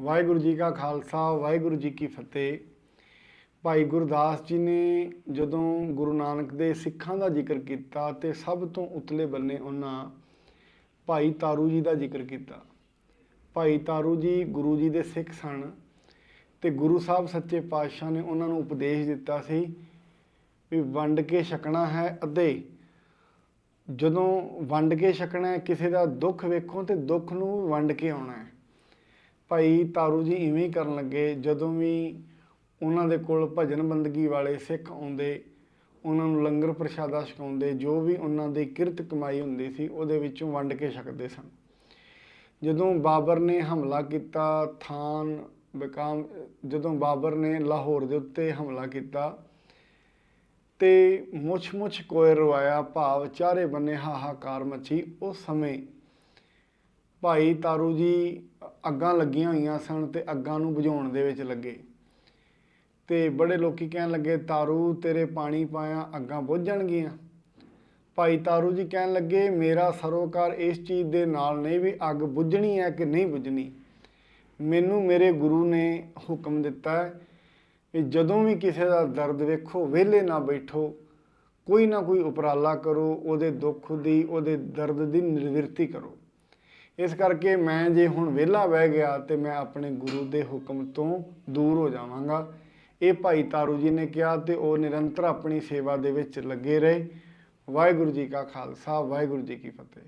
ਵਾਹਿਗੁਰੂ ਜੀ ਕਾ ਖਾਲਸਾ, ਵਾਹਿਗੁਰੂ ਜੀ ਕੀ ਫਤਿਹ। ਭਾਈ ਗੁਰਦਾਸ ਜੀ ਨੇ ਜਦੋਂ ਗੁਰੂ ਨਾਨਕ ਦੇ ਸਿੱਖਾਂ ਦਾ ਜ਼ਿਕਰ ਕੀਤਾ ਤੇ ਸਭ ਤੋਂ ਉਤਲੇ ਬੰਨੇ ਉਹਨਾਂ ਭਾਈ ਤਾਰੂ ਜੀ ਦਾ ਜ਼ਿਕਰ ਕੀਤਾ। ਭਾਈ ਤਾਰੂ ਜੀ ਗੁਰੂ ਜੀ ਦੇ ਸਿੱਖ ਸਨ ਤੇ ਗੁਰੂ ਸਾਹਿਬ ਸੱਚੇ ਪਾਤਸ਼ਾਹ ਨੇ ਉਹਨਾਂ ਨੂੰ ਉਪਦੇਸ਼ ਦਿੱਤਾ ਸੀ ਵੀ ਵੰਡ ਕੇ ਛਕਣਾ ਹੈ ਅੱਧੇ ਜਦੋਂ ਵੰਡ ਕੇ ਛਕਣਾ ਹੈ, ਕਿਸੇ ਦਾ ਦੁੱਖ ਵੇਖੋ ਤੇ ਦੁੱਖ ਨੂੰ ਵੰਡ ਕੇ ਆਉਣਾ ਹੈ। ਭਾਈ ਤਾਰੂ ਜੀ ਇਵੇਂ ਹੀ ਕਰਨ ਲੱਗੇ ਜਦੋਂ ਵੀ ਉਹਨਾਂ ਦੇ ਕੋਲ ਭਜਨ ਬੰਦਗੀ ਵਾਲੇ ਸਿੱਖ ਆਉਂਦੇ, ਉਹਨਾਂ ਨੂੰ ਲੰਗਰ ਪ੍ਰਸ਼ਾਦਾ ਛਕਾਉਂਦੇ, ਜੋ ਵੀ ਉਹਨਾਂ ਦੀ ਕਿਰਤ ਕਮਾਈ ਹੁੰਦੀ ਸੀ ਉਹਦੇ ਵਿੱਚੋਂ ਵੰਡ ਕੇ ਛਕਦੇ ਸਨ। ਜਦੋਂ ਬਾਬਰ ਨੇ ਹਮਲਾ ਕੀਤਾ, ਥਾਨ ਬਕਾਮ, ਜਦੋਂ ਬਾਬਰ ਨੇ ਲਾਹੌਰ ਦੇ ਉੱਤੇ ਹਮਲਾ ਕੀਤਾ ਤੇ ਮੁੱਛ ਮੁੱਛ ਕੋਇ ਰਵਾਇਆ ਭਾਵ ਚਾਰੇ ਬੰਨੇ ਹਾਹਾਕਾਰ ਮਚੀ, ਉਸ ਸਮੇਂ ਭਾਈ ਤਾਰੂ ਜੀ ਅੱਗਾਂ ਲੱਗੀਆਂ ਹੋਈਆਂ ਸਨ ਤੇ ਅੱਗਾਂ ਨੂੰ ਬੁਝਾਉਣ ਦੇ ਵਿੱਚ ਲੱਗੇ। ਤੇ ਬੜੇ ਲੋਕੀ ਕਹਿਣ ਲੱਗੇ, ਤਾਰੂ, ਤੇਰੇ ਪਾਣੀ ਪਾਇਆ, ਅੱਗਾਂ ਬੁਝ ਜਾਣਗੀਆਂ। ਭਾਈ ਤਾਰੂ ਜੀ ਕਹਿਣ ਲੱਗੇ, ਮੇਰਾ ਸਰੋਕਾਰ ਇਸ ਚੀਜ਼ ਦੇ ਨਾਲ ਨਹੀਂ ਵੀ ਅੱਗ ਬੁੱਝਣੀ ਹੈ ਕਿ ਨਹੀਂ ਬੁੱਝਣੀ। ਮੈਨੂੰ ਮੇਰੇ ਗੁਰੂ ਨੇ ਹੁਕਮ ਦਿੱਤਾ ਹੈ ਕਿ ਜਦੋਂ ਵੀ ਕਿਸੇ ਦਾ ਦਰਦ ਵੇਖੋ, ਵਿਹਲੇ ਨਾ ਬੈਠੋ, ਕੋਈ ਨਾ ਕੋਈ ਉਪਰਾਲਾ ਕਰੋ, ਉਹਦੇ ਦੁੱਖ ਦੀ, ਉਹਦੇ ਦਰਦ ਦੀ ਨਿਵਰਤੀ ਕਰੋ। ਇਸ ਕਰਕੇ ਮੈਂ ਜੇ ਹੁਣ ਵਿਹਲਾ ਬਹਿ ਗਿਆ ਤੇ ਮੈਂ ਆਪਣੇ ਗੁਰੂ ਦੇ ਹੁਕਮ ਤੋਂ ਦੂਰ ਹੋ ਜਾਵਾਂਗਾ। ਇਹ ਭਾਈ ਤਾਰੂ ਜੀ ਨੇ ਕਿਹਾ ਤੇ ਉਹ ਨਿਰੰਤਰ ਆਪਣੀ ਸੇਵਾ ਦੇ ਵਿੱਚ ਲੱਗੇ ਰਹੇ। ਵਾਹਿਗੁਰੂ ਜੀ ਕਾ ਖਾਲਸਾ, ਵਾਹਿਗੁਰੂ ਜੀ ਕੀ ਫਤਿਹ।